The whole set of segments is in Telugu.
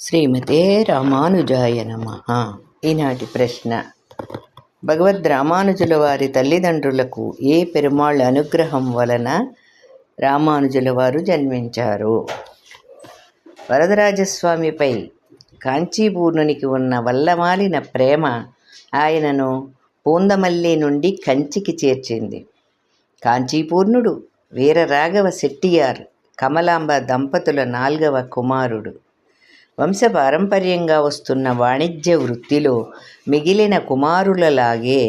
శ్రీమతే రామానుజాయ నమ. ఈనాటి ప్రశ్న. భగవద్ రామానుజుల వారి తల్లిదండ్రులకు ఏ పెరుమాళ్ళ అనుగ్రహం వలన రామానుజుల వారు జన్మించారు? వరదరాజస్వామిపై కాంచీపూర్ణునికి ఉన్న వల్లమాలిన ప్రేమ ఆయనను పూందమల్లి నుండి కంచికి చేర్చింది. కాంచీపూర్ణుడు వీరరాఘవ శెట్టియార్ కమలాంబ దంపతుల నాల్గవ కుమారుడు. వంశపారంపర్యంగా వస్తున్న వాణిజ్య వృత్తిలో మిగిలిన కుమారులలాగే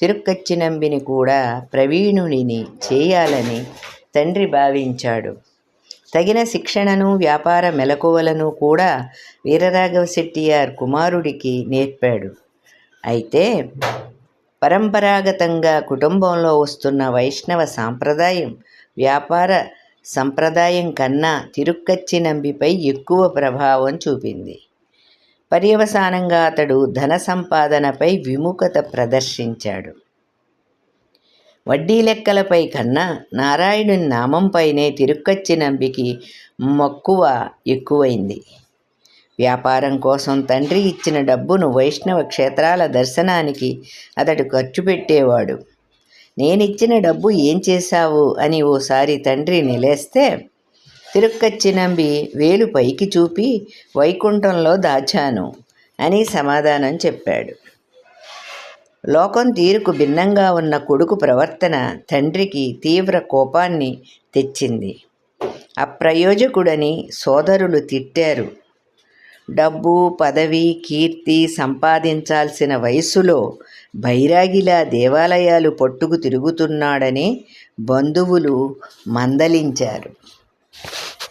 తిరుక్కచ్చినంబిని కూడా ప్రవీణుడిని చేయాలని తండ్రి భావించాడు. తగిన శిక్షణను వ్యాపార మెలకువలను కూడా వీరరాఘవ శెట్టియార్ కుమారుడికి నేర్పాడు. అయితే పరంపరాగతంగా కుటుంబంలో వస్తున్న వైష్ణవ సాంప్రదాయం వ్యాపార సంప్రదాయం కన్నా తిరుక్కచ్చి నంబిపై ఎక్కువ ప్రభావం చూపింది. పర్యవసానంగా అతడు ధన సంపాదనపై విముఖత ప్రదర్శించాడు. వడ్డీ లెక్కలపై కన్నా నారాయణుని నామంపైనే తిరుక్కచ్చి నంబికి మక్కువ ఎక్కువైంది. వ్యాపారం కోసం తండ్రి ఇచ్చిన డబ్బును వైష్ణవ క్షేత్రాల దర్శనానికి అతడు ఖర్చు పెట్టేవాడు. నేనిచ్చిన డబ్బు ఏం చేశావు? అని ఓసారి తండ్రి నిలేస్తే తిరుక్కచ్చి నంబి వేలు పైకి చూపి వైకుంఠంలో దాచాను అని సమాధానం చెప్పాడు. లోకం తీరుకు భిన్నంగా ఉన్న కొడుకు ప్రవర్తన తండ్రికి తీవ్ర కోపాన్ని తెచ్చింది. అప్రయోజకుడని సోదరులు తిట్టారు. డబ్బు పదవి కీర్తి సంపాదించాల్సిన వయస్సులో బైరాగిలా దేవాలయాలు పట్టుకు తిరుగుతున్నాడని బంధువులు మందలించారు.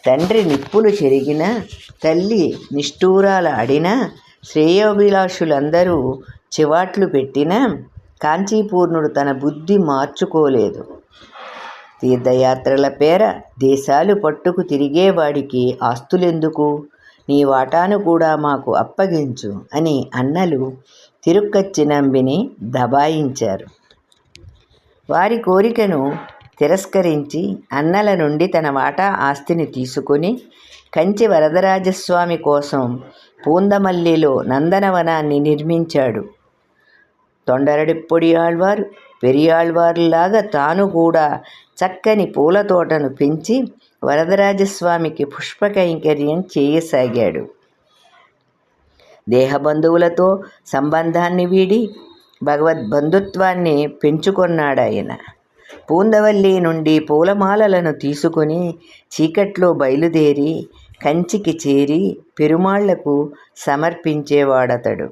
తండ్రి నిప్పులు చెరిగిన తల్లి నిష్ఠూరాల అడినా శ్రేయోభిలాషులందరూ చివాట్లు పెట్టినా కాంచీపూర్ణుడు తన బుద్ధి మార్చుకోలేదు. తీర్థయాత్రల పేర దేశాలు పట్టుకు తిరిగేవాడికి ఆస్తులెందుకు? నీ వాటాను కూడా మాకు అప్పగించు అని అన్నలు తిరుక్కచ్చి నంబిని దబాయించారు. వారి కోరికను తిరస్కరించి అన్నల నుండి తన వాటా ఆస్తిని తీసుకుని కంచి వరదరాజస్వామి కోసం పూందమల్లిలో నందనవనాన్ని నిర్మించాడు. తొండరడిప్పొడి ఆళ్వారు పెరియాళ్వారులాగా తాను కూడా చక్కని పూల తోటను పెంచి వరదరాజస్వామికి పుష్ప కైంకర్యం చేయసాగాడు. దేహబంధువులతో సంబంధాన్ని వీడి భగవద్బంధుత్వాన్ని పెంచుకొన్నాడాయన. పూందవల్లి నుండి పూలమాలలను తీసుకుని చీకట్లో బయలుదేరి కంచికి చేరి పెరుమాళ్ళకు సమర్పించేవాడతడు.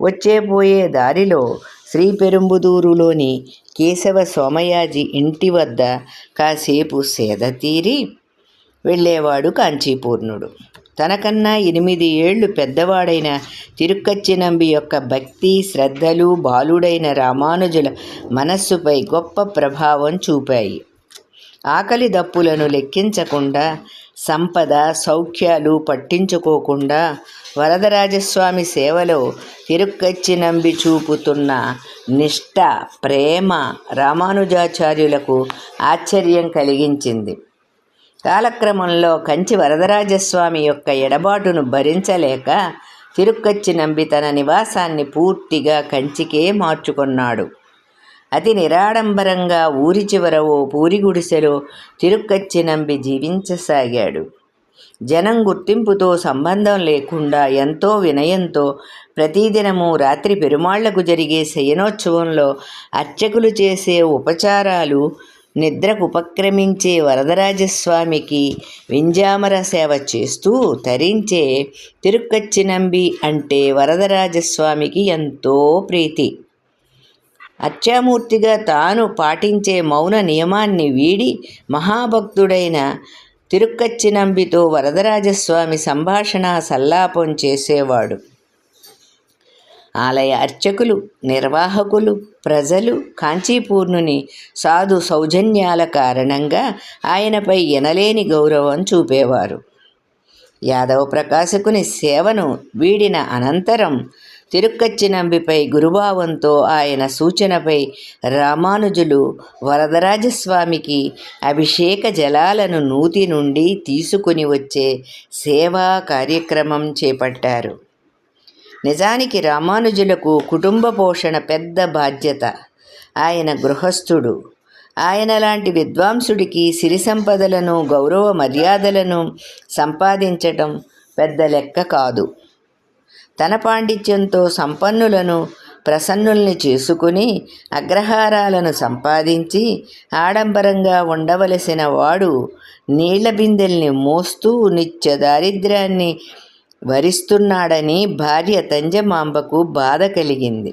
వచ్చే పోయే దారిలో శ్రీ పెరుంబుదూరులోని కేశవ సోమయాజి ఇంటి వద్ద కాసేపు సేద తీరి వెళ్ళేవాడు కాంచీపూర్ణుడు. తనకన్నా ఎనిమిది ఏళ్ళు పెద్దవాడైన తిరుక్కచ్చినంబి యొక్క భక్తి శ్రద్ధలు బాలుడైన రామానుజుల మనస్సుపై గొప్ప ప్రభావం చూపాయి. ఆకలి దప్పులను లెక్కించకుండా సంపద సౌఖ్యాలు పట్టించుకోకుండా వరదరాజస్వామి సేవలో తిరుక్కచ్చి నంబి చూపుతున్న నిష్ఠ ప్రేమ రామానుజాచార్యులకు ఆశ్చర్యం కలిగించింది. కాలక్రమంలో కంచి వరదరాజస్వామి యొక్క ఎడబాటును భరించలేక తిరుక్కచ్చి నంబి తన నివాసాన్ని పూర్తిగా కంచికే మార్చుకున్నాడు. అతి నిరాడంబరంగా ఊరి చివర ఓ పూరి గుడిసెలో తిరుక్కచ్చి నంబి జీవించసాగాడు. జనం గుర్తింపుతో సంబంధం లేకుండా ఎంతో వినయంతో ప్రతిదినము రాత్రి పెరుమాళ్ళకు జరిగే శయనోత్సవంలో అర్చకులు చేసే ఉపచారాలు నిద్రకు ఉపక్రమించే వరదరాజస్వామికి వింజామర సేవ చేస్తూ తరించే తిరుక్కచ్చినంబి అంటే వరదరాజస్వామికి ఎంతో ప్రీతి. అత్యామూర్తిగా తాను పాటించే మౌన నియమాన్ని వీడి మహాభక్తుడైన తిరుక్కచ్చినంబితో వరదరాజస్వామి సంభాషణ సల్లాపం చేసేవాడు. ఆలయ అర్చకులు నిర్వాహకులు ప్రజలు కాంచీపూర్ణుని సాధు సౌజన్యాల కారణంగా ఆయనపై ఎనలేని గౌరవం చూపేవారు. యాదవ ప్రకాశకుని సేవను వీడిన అనంతరం తిరుక్కచ్చినంబిపై గురుభావంతో ఆయన సూచనపై రామానుజులు వరదరాజస్వామికి అభిషేక జలాలను నూతి నుండి తీసుకుని వచ్చే సేవా కార్యక్రమం చేపట్టారు. నిజానికి రామానుజులకు కుటుంబ పోషణ పెద్ద బాధ్యత. ఆయన గృహస్థుడు. ఆయన లాంటి విద్వాంసుడికి సిరి సంపదలను గౌరవ మర్యాదలను సంపాదించటం పెద్ద లెక్క కాదు. తన పాండిత్యంతో సంపన్నులను ప్రసన్నుల్ని చేసుకుని అగ్రహారాలను సంపాదించి ఆడంబరంగా ఉండవలసిన వాడు నీళ్ళ బిందెల్ని మోస్తూ నిత్య దారిద్ర్యాన్ని వరిస్తున్నాడని భార్య తంజమాంబకు బాధ కలిగింది.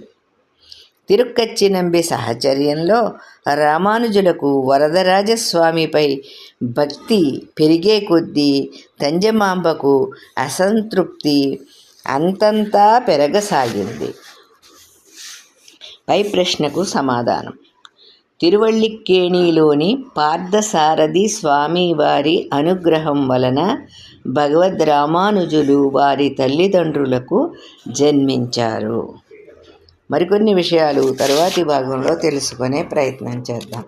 తిరుక్కచ్చినంబి సహచర్యంలో రామానుజులకు వరదరాజస్వామిపై భక్తి పెరిగే కొద్దీ తంజమాంబకు అసంతృప్తి అంతంతా పెరగసాగింది. పై ప్రశ్నకు సమాధానం. తిరువళ్ళిక్కేణిలోని పార్థసారథి స్వామివారి అనుగ్రహం వలన భగవద్ రామానుజులు వారి తల్లిదండ్రులకు జన్మించారు. మరికొన్ని విషయాలు తరువాతి భాగంలో తెలుసుకునే ప్రయత్నం చేద్దాం.